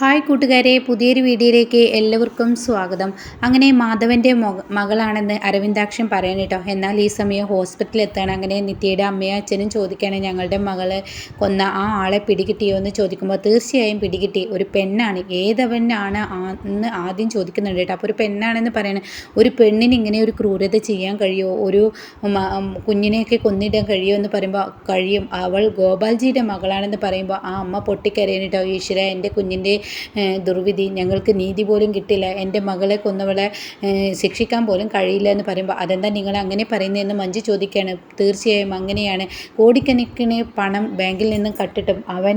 Hi കൂട്ടുകാരെ പുതിയൊരു വീഡിയോയിലേക്ക് എല്ലാവർക്കും സ്വാഗതം. അങ്ങനെ മാധവന്റെ മകളാണെന്ന് അരവിന്ദാക്ഷൻ പറയാൻ കേട്ടോ എന്നാൽ ഈ സമയം ഹോസ്പിറ്റലിൽ എത്താണ്? അങ്ങനെ നിത്യയുടെ അമ്മയും അച്ഛനും ചോദിക്കുകയാണ് ഞങ്ങളുടെ മകളെ കൊന്ന ആ ആളെ പിടികിട്ടിയോ? എന്ന് ചോദിക്കുമ്പോൾ തീർച്ചയായും പിടികിട്ടി. ഒരു പെണ്ണാണ്. ഏതവനാണ് എന്ന് ആദ്യം ചോദിക്കുന്നുണ്ട് കേട്ടോ അപ്പോൾ ഒരു പെണ്ണാണെന്ന് പറയണേ. ഒരു പെണ്ണിന് ഇങ്ങനെ ഒരു ക്രൂരത ചെയ്യാൻ കഴിയുമോ ഒരു കുഞ്ഞിനെയൊക്കെ കൊന്നിടാൻ കഴിയുമോ എന്ന് പറയുമ്പോൾ കഴിയും. അവൾ ഗോപാൽജിയുടെ മകളാണെന്ന് പറയുമ്പോൾ ആ അമ്മ പൊട്ടിക്കരയണിട്ടോ ഈശ്വര എന്റെ കുഞ്ഞിന്റെ ദുർവിധി ഞങ്ങൾക്ക് നീതി പോലും കിട്ടില്ല. എന്റെ മകളെ കൊന്നവളെ ശിക്ഷിക്കാൻ പോലും കഴിയില്ല എന്ന് പറയുമ്പോൾ അതെന്താ നിങ്ങൾ അങ്ങനെ പറയുന്നതെന്ന് മഞ്ജു ചോദിക്കുകയാണ്. തീർച്ചയായും അങ്ങനെയാണ്. കോടിക്കണക്കിന് പണം ബാങ്കിൽ നിന്നും കട്ടിട്ടും അവൻ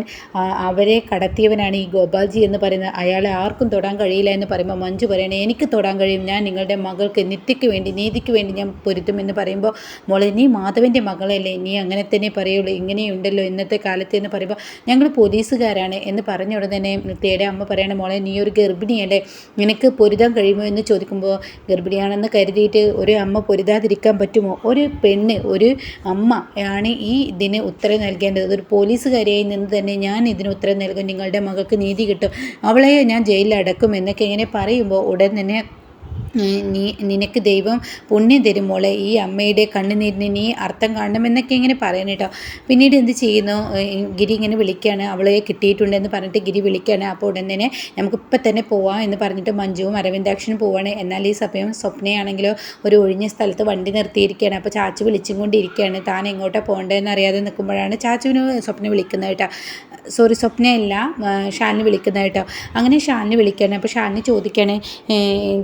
അവരെ കടത്തിയവനാണ് ഈ ഗോപാൽജി എന്ന് പറയുന്നത്. അയാളെ ആർക്കും തൊടാൻ കഴിയില്ല എന്ന് പറയുമ്പോൾ മഞ്ജു പറയണേ എനിക്ക് തൊടാൻ കഴിയും. ഞാൻ നിങ്ങളുടെ മകൾക്ക് നിത്യയ്ക്ക് വേണ്ടി നീതിക്ക് വേണ്ടി ഞാൻ പൊരുത്തുമെന്ന് പറയുമ്പോൾ മോളെ നീ മാധവന്റെ മകളല്ലേ? നീ അങ്ങനെ തന്നെ പറയുള്ളൂ. ഇങ്ങനെയുണ്ടല്ലോ ഇന്നത്തെ കാലത്ത്. എന്ന് പറയുമ്പോൾ ഞങ്ങൾ പോലീസുകാരാണ്. എന്ന് പറഞ്ഞ ഉടനെ തന്നെ നിത്യയുടെ അമ്മ പറയണ മോളെ നീ ഒരു ഗർഭിണിയല്ലേ നിനക്ക് പൊരുതാൻ കഴിയുമോ? എന്ന് ചോദിക്കുമ്പോൾ ഗർഭിണിയാണെന്ന് കരുതിയിട്ട് ഒരു അമ്മ പൊരുതാതിരിക്കാൻ പറ്റുമോ? ഒരു പെണ്ണ് ഒരു അമ്മ ആണ് ഈ ഇതിന് ഉത്തരം നൽകേണ്ടത്. ഒരു പോലീസുകാരിയായി നിന്ന് തന്നെ ഞാൻ ഇതിന് ഉത്തരം നൽകും. നിങ്ങളുടെ മകൾക്ക് നീതി കിട്ടും. അവളെ ഞാൻ ജയിലിൽ അടക്കും എന്നൊക്കെ ഇങ്ങനെ പറയുമ്പോൾ ഉടൻ തന്നെ നീ നിനക്ക് ദൈവം പുണ്യം തരും മോളെ. ഈ അമ്മയുടെ കണ്ണുനീരിന് നീ അർത്ഥം കാണണം എന്നൊക്കെ ഇങ്ങനെ പറയണം കേട്ടോ. പിന്നീട് എന്ത് ചെയ്യുന്നു? ഗിരി ഇങ്ങനെ വിളിക്കുകയാണ് അവളെ കിട്ടിയിട്ടുണ്ടെന്ന് പറഞ്ഞിട്ട് ഗിരി വിളിക്കുകയാണ് അപ്പോൾ ഉടൻ തന്നെ നമുക്കിപ്പോൾ തന്നെ പോവാം എന്ന് പറഞ്ഞിട്ട് മഞ്ജുവും അരവിന്ദാക്ഷനും പോവാണ്. എന്നാൽ ഈ സമയം സ്വപ്നയാണെങ്കിലോ ഒരു ഒഴിഞ്ഞ സ്ഥലത്ത് വണ്ടി നിർത്തിയിരിക്കുകയാണ്. അപ്പോൾ ചാച്ചു വിളിച്ചും കൊണ്ടിരിക്കുകയാണ്. താൻ എങ്ങോട്ടാണ് പോകേണ്ടതെന്ന് അറിയാതെ നിൽക്കുമ്പോഴാണ് ചാച്ചുവിന് സ്വപ്നം വിളിക്കുന്നത് കേട്ടോ. സോറി സ്വപ്നയല്ല ഷാലിന് വിളിക്കുന്നത് കേട്ടോ. അങ്ങനെ ഷാലിന് വിളിക്കുകയാണ്. അപ്പോൾ ഷാലിന് ചോദിക്കുകയാണ്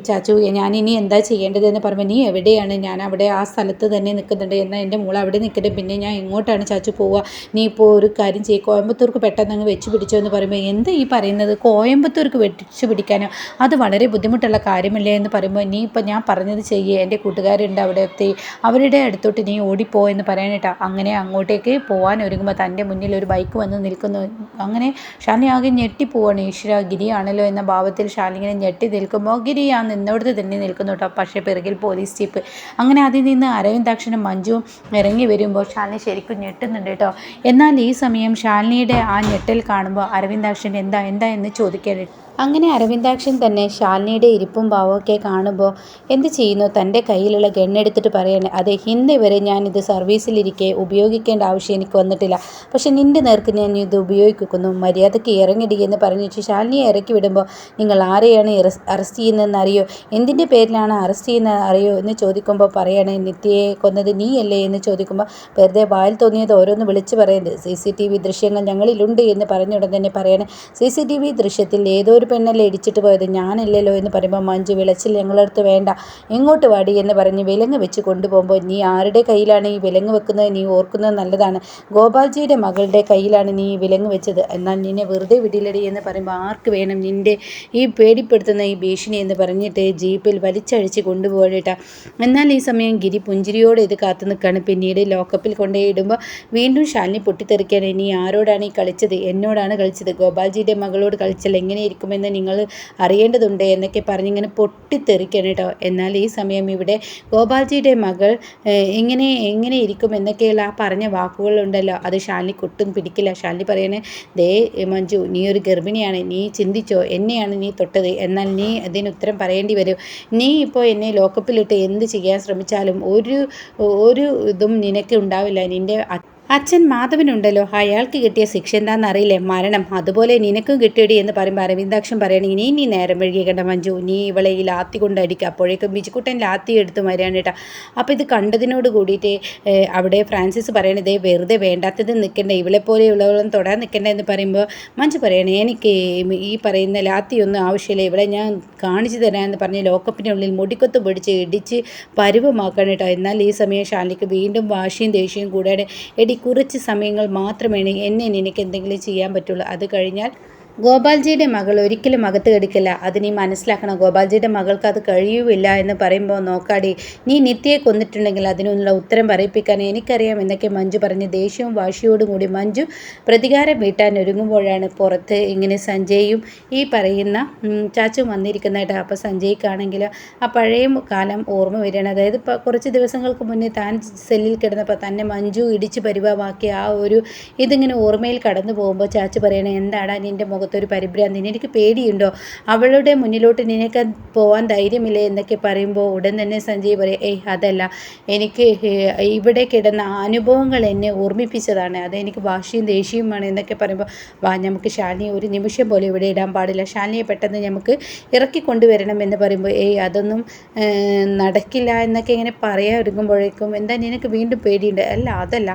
ചാച്ചു ഞാൻ ഇനി എന്താ ചെയ്യേണ്ടതെന്ന് പറയുമ്പോൾ നീ എവിടെയാണ്? ഞാൻ അവിടെ ആ സ്ഥലത്ത് തന്നെ നിൽക്കുന്നുണ്ട്. എന്നാൽ എന്റെ മോൾ അവിടെ നിൽക്കട്ടെ. പിന്നെ ഞാൻ എങ്ങോട്ടാണ് ചാച്ചു പോവുക? നീ ഇപ്പോൾ ഒരു കാര്യം ചെയ്യും. കോയമ്പത്തൂർക്ക് പെട്ടെന്ന് അങ്ങ് വെച്ച് പിടിച്ചോ എന്ന് പറയുമ്പോൾ എന്താ ഈ പറയുന്നത്? കോയമ്പത്തൂർക്ക് വെച്ച് പിടിക്കാനോ? അത് വളരെ ബുദ്ധിമുട്ടുള്ള കാര്യമല്ലേ എന്ന് പറയുമ്പോൾ നീ ഇപ്പോൾ ഞാൻ പറഞ്ഞത് ചെയ്യുക എന്റെ കൂട്ടുകാരുണ്ട് അവിടെ എത്തി അവരുടെ അടുത്തോട്ട് നീ ഓടിപ്പോ എന്ന് പറയാനേട്ടാ. അങ്ങനെ അങ്ങോട്ടേക്ക് പോകാൻ ഒരുങ്ങുമ്പോൾ തന്റെ മുന്നിൽ ഒരു ബൈക്ക് വന്ന് നിൽക്കുന്നു. അങ്ങനെ ഷാനി ആകെ ഞെട്ടിപ്പോവാണ് ഈശ്വര ഗിരിയാണല്ലോ എന്ന ഭാവത്തിൽ ഷാനിങ്ങനെ ഞെട്ടി നിൽക്കുമ്പോൾ ഗിരി ആ നിന്നോടത്ത് തന്നെ നിൽക്കുന്നു കേട്ടോ. പക്ഷേ പിറകിൽ പോലീസ് ജീപ്പ്. അങ്ങനെ അതിൽ നിന്ന് അരവിന്ദാക്ഷനും മഞ്ജുവും ഇറങ്ങി വരുമ്പോൾ ശാലിനി ശരിക്കും ഞെട്ടുന്നുണ്ട് കേട്ടോ. എന്നാൽ ഈ സമയം ശാലിനിയുടെ ആ ഞെട്ടൽ കാണുമ്പോൾ അരവിന്ദാക്ഷൻ എന്താ എന്താ എന്ന് ചോദിക്കാനായിട്ട് അങ്ങനെ അരവിന്ദാക്ഷൻ തന്നെ ശാലിനിയുടെ ഇരിപ്പും ഭാവമൊക്കെ കാണുമ്പോൾ എന്ത് ചെയ്യുന്നു? തന്റെ കയ്യിലുള്ള ഗണ്ണെടുത്തിട്ട് പറയണേ അതെ ഹിന്ദി വരെ ഞാനിത് സർവീസിലിരിക്കെ ഉപയോഗിക്കേണ്ട ആവശ്യം എനിക്ക് വന്നിട്ടില്ല. പക്ഷേ നിന്റെ നേർക്ക് ഞാൻ ഇത് ഉപയോഗിക്കുന്നു. മര്യാദയ്ക്ക് ഇറങ്ങിടുക എന്ന് പറഞ്ഞു വെച്ച് ശാലിനിയെ ഇറക്കി വിടുമ്പോൾ നിങ്ങൾ ആരെയാണ് അറസ്റ്റ് ചെയ്യുന്നതെന്ന് അറിയോ എന്തിന്റെ പേരിലാണ് അറസ്റ്റ് ചെയ്യുന്നത് അറിയോ എന്ന് ചോദിക്കുമ്പോൾ പറയണേ നിത്യയെ കൊന്നത് നീയല്ലേ? എന്ന് ചോദിക്കുമ്പോൾ വെറുതെ വായിൽ തോന്നിയത് ഓരോന്ന് വിളിച്ച് പറയുന്നത് സി സി ടി വി ദൃശ്യങ്ങൾ ഞങ്ങളിലുണ്ട് എന്ന് പറഞ്ഞുടൻ തന്നെ പറയണേ സി സി ടി വി ദൃശ്യത്തിൽ ഏതോ ഒരു പെണ്ണല്ലേ ഇടിച്ചിട്ട് പോയത്? ഞാനല്ലല്ലോ എന്ന് പറയുമ്പോൾ മഞ്ജു വിളച്ചിൽ ഞങ്ങളടുത്ത് വേണ്ട. എങ്ങോട്ട് വാടി? എന്ന് പറഞ്ഞ് വിലങ്ങ് വെച്ച് കൊണ്ടുപോകുമ്പോൾ നീ ആരുടെ കയ്യിലാണ് ഈ വിലങ്ങ് വെക്കുന്നത്? നീ ഓർക്കുന്നത് നല്ലതാണ്. ഗോപാൽജിയുടെ മകളുടെ കയ്യിലാണ് നീ വിലങ്ങ് വെച്ചത്. എന്നാൽ നിന്നെ വെറുതെ വിടില്ലടി എന്ന് പറയുമ്പോൾ ആർക്ക് വേണം നിന്റെ ഈ പേടിപ്പെടുത്തുന്ന ഈ ഭീഷണി എന്ന് പറഞ്ഞിട്ട് ജീപ്പിൽ വലിച്ചഴിച്ച് കൊണ്ടുപോകേട്ടാ. എന്നാൽ ഈ സമയം ഗിരി പുഞ്ചിരിയോടെ ഇത് കാത്തു നിൽക്കുകയാണ്. പിന്നീട് ലോക്കപ്പിൽ കൊണ്ടുപോയിടുമ്പോൾ വീണ്ടും ശാലിനി പൊട്ടിത്തെറിക്കാൻ നീ ആരോടാണ് ഈ കളിച്ചത്? എന്നോടാണ് കളിച്ചത്. ഗോപാൽജിയുടെ മകളോട് കളിച്ചാൽ എങ്ങനെയിരിക്കുമെന്ന് എന്ന് നിങ്ങൾ അറിയേണ്ടതുണ്ട് എന്നൊക്കെ പറഞ്ഞിങ്ങനെ പൊട്ടിത്തെറിക്കണം കേട്ടോ. എന്നാൽ ഈ സമയം ഇവിടെ ഗോപാൽജിയുടെ മകൾ എങ്ങനെ എങ്ങനെ ഇരിക്കും എന്നൊക്കെയുള്ള ആ പറഞ്ഞ വാക്കുകളുണ്ടല്ലോ. അത് ഷാലിനി കൊട്ടും പിടിക്കില്ല. ഷാലിനി പറയണേ ദേ മഞ്ജു നീ ഒരു ഗർഭിണിയാണ്. നീ ചിന്തിച്ചോ എന്നെയാണ് നീ തൊട്ടത്. എന്നാൽ നീ അതിന് ഉത്തരം പറയേണ്ടി വരും. നീ ഇപ്പോൾ എന്നെ ലോക്കപ്പിലിട്ട് എന്ത് ചെയ്യാൻ ശ്രമിച്ചാലും ഒരു ഒരു ഇതും നിനക്ക് ഉണ്ടാവില്ല. നിന്റെ അച്ഛൻ മാധവനുണ്ടല്ലോ. അയാൾക്ക് കിട്ടിയ ശിക്ഷ എന്താണെന്ന് അറിയില്ലേ മരണം. അതുപോലെ നിനക്കും കിട്ടിയടി എന്ന് പറയുമ്പോൾ അരവിന്ദാക്ഷൻ പറയണെങ്കിൽ നീ നീ നേരം വഴുകിയ കണ്ട മഞ്ജു? നീ ഇവളെ ഈ ലാത്തി കൊണ്ട് അപ്പോഴേക്കും ബിജുക്കുട്ടൻ ലാത്തി എടുത്ത് വരികയാണ് കേട്ടോ അപ്പോൾ ഇത് കണ്ടതിനോട് കൂടിയിട്ട് അവിടെ ഫ്രാൻസിസ് പറയണതേ വെറുതെ വേണ്ടാത്തത് നിൽക്കണ്ട ഇവളെ പോലെയുള്ളവളും തൊടാൻ നിൽക്കണ്ട എന്ന് പറയുമ്പോൾ മഞ്ജു പറയണേ എനിക്ക് ഈ പറയുന്ന ലാത്തിയൊന്നും ആവശ്യമില്ല. ഇവിടെ ഞാൻ കാണിച്ചു തരാമെന്ന് പറഞ്ഞ് ലോക്കപ്പിനുള്ളിൽ മുടിക്കൊത്ത് പിടിച്ച് ഇടിച്ച് പരുവമാക്കണം കേട്ടോ. എന്നാൽ ഈ സമയം ഷാലിക്ക് വീണ്ടും വാശിയും ദേഷ്യവും കൂടാതെ എടി കുറച്ച് സമയങ്ങൾ മാത്രമേ എന്നെ നിനക്ക് എന്തെങ്കിലും ചെയ്യാൻ പറ്റുള്ളൂ. അത് കഴിഞ്ഞാൽ ഗോപാൽജിയുടെ മകൾ ഒരിക്കലും അകത്ത് കടിക്കില്ല. അത് നീ മനസ്സിലാക്കണം ഗോപാൽജിയുടെ മകൾക്ക് അത് കഴിയൂല്ല എന്ന് പറയുമ്പോൾ നോക്കാടി നീ നിത്യയെ കൊന്നിട്ടുണ്ടെങ്കിൽ അതിനുള്ള ഉത്തരം പറയിപ്പിക്കാൻ എനിക്കറിയാം എന്നൊക്കെ മഞ്ജു പറഞ്ഞ് ദേഷ്യവും വാശിയോടും കൂടി മഞ്ജു പ്രതികാരം വീട്ടാൻ ഒരുങ്ങുമ്പോഴാണ് പുറത്ത് ഇങ്ങനെ സഞ്ജയും ഈ പറയുന്ന ചാച്ചു വന്നിരിക്കുന്നതായിട്ട്. അപ്പോൾ സഞ്ജയ്ക്കാണെങ്കിൽ ആ പഴയ കാലം ഓർമ്മ വരികയാണ്. അതായത് ഇപ്പോൾ കുറച്ച് ദിവസങ്ങൾക്ക് മുന്നേ താൻ സെല്ലിൽ കിടന്നപ്പോൾ തന്നെ മഞ്ജു ഇടിച്ച് പരിഭവമാക്കിയ ആ ഒരു ഇതിങ്ങനെ ഓർമ്മയിൽ കടന്നു പോകുമ്പോൾ ചാച്ചു പറയണേ എന്താടാ നിന്റെ മുഖത്ത് മുഖത്തൊരു പരിഭ്രാന്തി. എനിക്ക് പേടിയുണ്ടോ? അവളുടെ മുന്നിലോട്ട് നിനക്ക് പോകാൻ ധൈര്യമില്ലേ എന്നൊക്കെ പറയുമ്പോൾ ഉടൻ തന്നെ സഞ്ജയ് പറയും ഏയ് അതല്ല. എനിക്ക് ഇവിടെ കിടന്ന അനുഭവങ്ങൾ എന്നെ ഓർമ്മിപ്പിച്ചതാണ്. അതെനിക്ക് വാശിയും ദേഷ്യവുമാണ് എന്നൊക്കെ പറയുമ്പോൾ വാ നമുക്ക് ശാലിനിയെ ഒരു നിമിഷം പോലും ഇവിടെ ഇടാൻ പാടില്ല. ശാലിനിയെ പെട്ടെന്ന് നമുക്ക് ഇറക്കി കൊണ്ടുവരണം എന്ന് പറയുമ്പോൾ ഏയ് അതൊന്നും നടക്കില്ല എന്നൊക്കെ ഇങ്ങനെ പറയാൻ ഒരുങ്ങുമ്പോഴേക്കും എന്താ നിനക്ക് വീണ്ടും പേടിയുണ്ട്? അല്ല അതല്ല.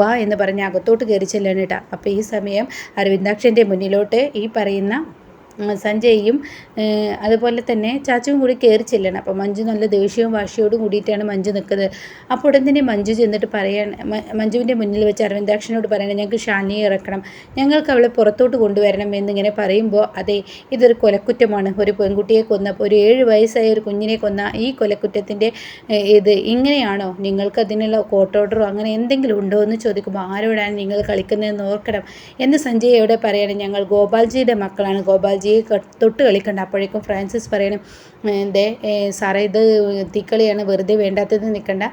വാ എന്ന് പറഞ്ഞ് അകത്തോട്ട് കയറി ചെല്ലണം അപ്പോൾ ഈ സമയം അരവിന്ദാക്ഷന്റെ മുന്നിലോട്ട് ഈ പറയുന്ന സഞ്ജയും അതുപോലെ തന്നെ ചാച്ചുവും കൂടി കയറി ചെല്ലണം. അപ്പോൾ മഞ്ജു നല്ല ദേഷ്യവും വാശിയോടും കൂടിയിട്ടാണ് മഞ്ജു നിൽക്കുന്നത്. അപ്പോൾ ഉടൻ തന്നെ മഞ്ജു ചെന്നിട്ട് പറയണം മഞ്ജുവിന്റെ മുന്നിൽ വെച്ച് അരവിന്ദാക്ഷനോട് പറയണം ഞങ്ങൾക്ക് ഷാനിയെ ഇറക്കണം. ഞങ്ങൾക്ക് അവളെ പുറത്തോട്ട് കൊണ്ടുവരണം എന്നിങ്ങനെ പറയുമ്പോൾ അതെ ഇതൊരു കൊലക്കുറ്റമാണ്. ഒരു പെൺകുട്ടിയെ കൊന്ന ഒരു ഏഴ് വയസ്സായ ഒരു കുഞ്ഞിനെ കൊന്ന ഈ കൊലക്കുറ്റത്തിന്റെ ഇത് ഇങ്ങനെയാണോ? നിങ്ങൾക്ക് അതിനുള്ള കോർട്ട് ഓർഡറോ അങ്ങനെ എന്തെങ്കിലും ഉണ്ടോ എന്ന് ചോദിക്കുമ്പോൾ ആരോടാണ് നിങ്ങൾ കളിക്കുന്നതെന്ന് ഓർക്കണം എന്ന് സഞ്ജയ് എവിടെ പറയണം ഞങ്ങൾ ഗോപാൽജിയുടെ മക്കളാണ്. ഗോപാൽജി ജിയെ തൊട്ട് കളിക്കണ്ട. അപ്പോഴേക്കും ഫ്രാൻസിസ് പറയണം എന്തേ സാറേ ഇത് തീക്കളിയാണ് വെറുതെ വേണ്ടാത്തത് നിൽക്കണ്ട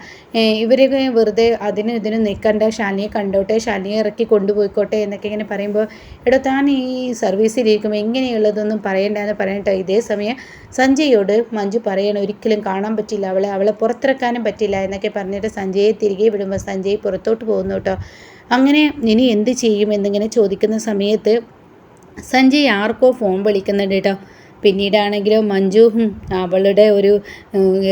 ഇവരൊക്കെ വെറുതെ അതിനും ഇതിനും നിൽക്കണ്ട ശാലിനിയെ കണ്ടോട്ടെ ശാലിനിയെ ഇറക്കി കൊണ്ടുപോയിക്കോട്ടെ എന്നൊക്കെ ഇങ്ങനെ പറയുമ്പോൾ എടോ താൻ ഈ സർവീസിലിരിക്കുമ്പോൾ പറയണ്ട എന്ന് പറയട്ടെ ഇതേ സമയം സഞ്ജയോട് മഞ്ജു പറയണം ഒരിക്കലും കാണാൻ പറ്റില്ല അവളെ അവളെ പുറത്തിറക്കാനും പറ്റില്ല എന്നൊക്കെ പറഞ്ഞിട്ട് സഞ്ജയെ തിരികെ വിടുമ്പോൾ സഞ്ജയ് പുറത്തോട്ട് പോകുന്നു കേട്ടോ. അങ്ങനെ ഇനി എന്ത് ചെയ്യും എന്നിങ്ങനെ ചോദിക്കുന്ന സമയത്ത് സഞ്ജയ് ആർക്കോ ഫോൺ വിളിക്കുന്നുണ്ട് കേട്ടോ. പിന്നീടാണെങ്കിലോ മഞ്ജു അവളുടെ ഒരു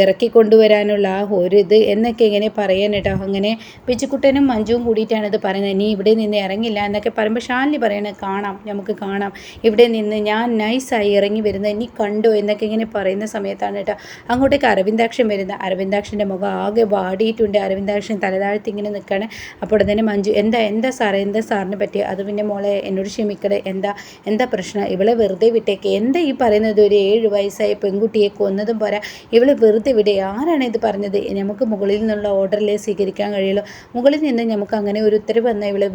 ഇറക്കി കൊണ്ടുവരാനുള്ള ആ ഒരു ഇത് എന്നൊക്കെ ഇങ്ങനെ പറയാൻ കേട്ടോ. അങ്ങനെ പിച്ചുക്കുട്ടനും മഞ്ജുവും കൂടിയിട്ടാണ് ഇത് പറയുന്നത്. നീ ഇവിടെ നിന്ന് ഇറങ്ങില്ല എന്നൊക്കെ പറയുമ്പോൾ ഷാലിനി പറയണത് കാണാം നമുക്ക് കാണാം. ഇവിടെ നിന്ന് ഞാൻ നൈസായി ഇറങ്ങി വരുന്നത് നീ കണ്ടോ എന്നൊക്കെ ഇങ്ങനെ പറയുന്ന സമയത്താണ് കേട്ടോ. അങ്ങോട്ടേക്ക് അരവിന്ദാക്ഷൻ വരുന്നത്. അരവിന്ദാക്ഷന്റെ മുഖം ആകെ വാടിയിട്ടുണ്ട്. അരവിന്ദാക്ഷൻ തലതാഴ്ത്തി ഇങ്ങനെ നിൽക്കുകയാണ് അപ്പോൾ തന്നെ മഞ്ജു എന്താ എന്താ സാറേ എന്താ സാറിനെ പറ്റിയ? അത് പിന്നെ മോളെ എന്നോട് ക്ഷമിക്കണേ. എന്താ എന്താ പ്രശ്നം? ഇവളെ വെറുതെ വിട്ടേക്ക്. എന്താ ഈ പറയുന്നത് പറയുന്നത് ഒരു ഏഴ് വയസ്സായ പെൺകുട്ടിയെ കൊന്നതും പോരാ. ഇവൾ വെറുതെ വിടെ. ആരാണ് ഇത് പറഞ്ഞത്? നമുക്ക് മുകളിൽ നിന്നുള്ള ഓർഡറിലേ സ്വീകരിക്കാൻ കഴിയുള്ളൂ. മുകളിൽ നിന്ന് നമുക്ക് അങ്ങനെ ഒരു ഉത്തരവ് വന്നാൽ ഇവളെ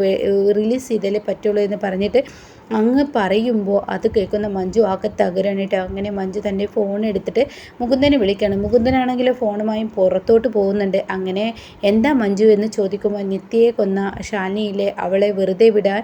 റിലീസ് ചെയ്താലേ പറ്റുള്ളൂ എന്ന് പറഞ്ഞിട്ട് അങ്ങ് പറയുമ്പോൾ അത് കേൾക്കുന്ന മഞ്ജു ആകെ തകരാനിട്ട് അങ്ങനെ മഞ്ജു തന്റെ ഫോൺ എടുത്തിട്ട് മുകുന്ദനെ വിളിക്കുകയാണ് മുകുന്ദനാണെങ്കിൽ ഫോണുമായും പുറത്തോട്ട് പോകുന്നുണ്ട്. അങ്ങനെ എന്താ മഞ്ജു എന്ന് ചോദിക്കുമ്പോൾ നിത്യയെ കൊന്ന ഷാനിയിലെ അവളെ വെറുതെ വിടാൻ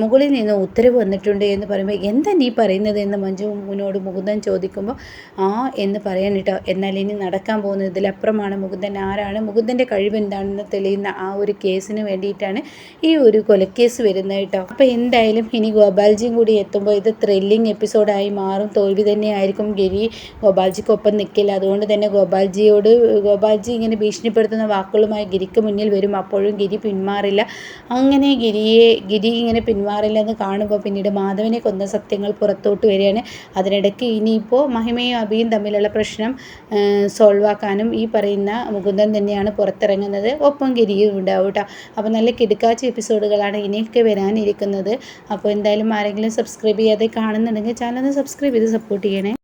മുകളിൽ നിന്ന് ഉത്തരവ് വന്നിട്ടുണ്ട് എന്ന് പറയുമ്പോൾ എന്താ നീ പറയുന്നത് എന്ന് മഞ്ജു മുന്നോട് മുകുന്ദൻ ചോദിക്കുമ്പോൾ ആ എന്ന് പറയാൻ കേട്ടോ എന്നാൽ ഇനി നടക്കാൻ പോകുന്നത് ഇതിലപ്പുറമാണ് മുകുന്ദൻ ആരാണ് മുകുന്ദന്റെ കഴിവ് എന്താണെന്ന് തെളിയുന്ന ആ ഒരു കേസിന് വേണ്ടിയിട്ടാണ് ഈ ഒരു കൊലക്കേസ് വരുന്നത് കേട്ടോ. അപ്പോൾ എന്തായാലും ഇനി ഗോപാൽജിയും കൂടി എത്തുമ്പോൾ ഇത് ത്രില്ലിംഗ് എപ്പിസോഡായി മാറും. തോൽവി തന്നെയായിരിക്കും ഗിരി ഗോപാൽജിക്കൊപ്പം നിൽക്കില്ല അതുകൊണ്ട് തന്നെ ഗോപാൽജിയോട് ഗോപാൽജി ഇങ്ങനെ ഭീഷണിപ്പെടുത്തുന്ന വാക്കുകളുമായി ഗിരിക്ക് മുന്നിൽ വരും. അപ്പോഴും ഗിരി പിന്മാറില്ല. അങ്ങനെ ഗിരിയെ ഗിരി ഇങ്ങനെ പിന്മാറില്ലെന്ന് കാണുമ്പോൾ പിന്നീട് മാധവനെ കൊന്ന സത്യങ്ങൾ പുറത്തോട്ട് വരികയാണ്. അതിനിടയ്ക്ക് ഇനിയിപ്പോൾ മഹിമയും അഭിയും തമ്മിലുള്ള പ്രശ്നം സോൾവ് ആക്കാനും ഈ പറയുന്ന മുകുന്ദൻ തന്നെയാണ് പുറത്തിറങ്ങുന്നത്. ഒപ്പം ഗിരിയും ഉണ്ടാവും കേട്ടോ. അപ്പോൾ നല്ല കിടുക്കാച്ച എപ്പിസോഡുകളാണ് ഇനിയൊക്കെ വരാനിരിക്കുന്നത്. അപ്പോൾ എന്തായാലും ആരെങ്കിലും സബ്സ്ക്രൈബ് ചെയ്യാതെ കാണുന്നുണ്ടെങ്കിൽ ചാനൽ ഒന്ന് സബ്സ്ക്രൈബ് ചെയ്ത് സപ്പോർട്ട് ചെയ്യണേ.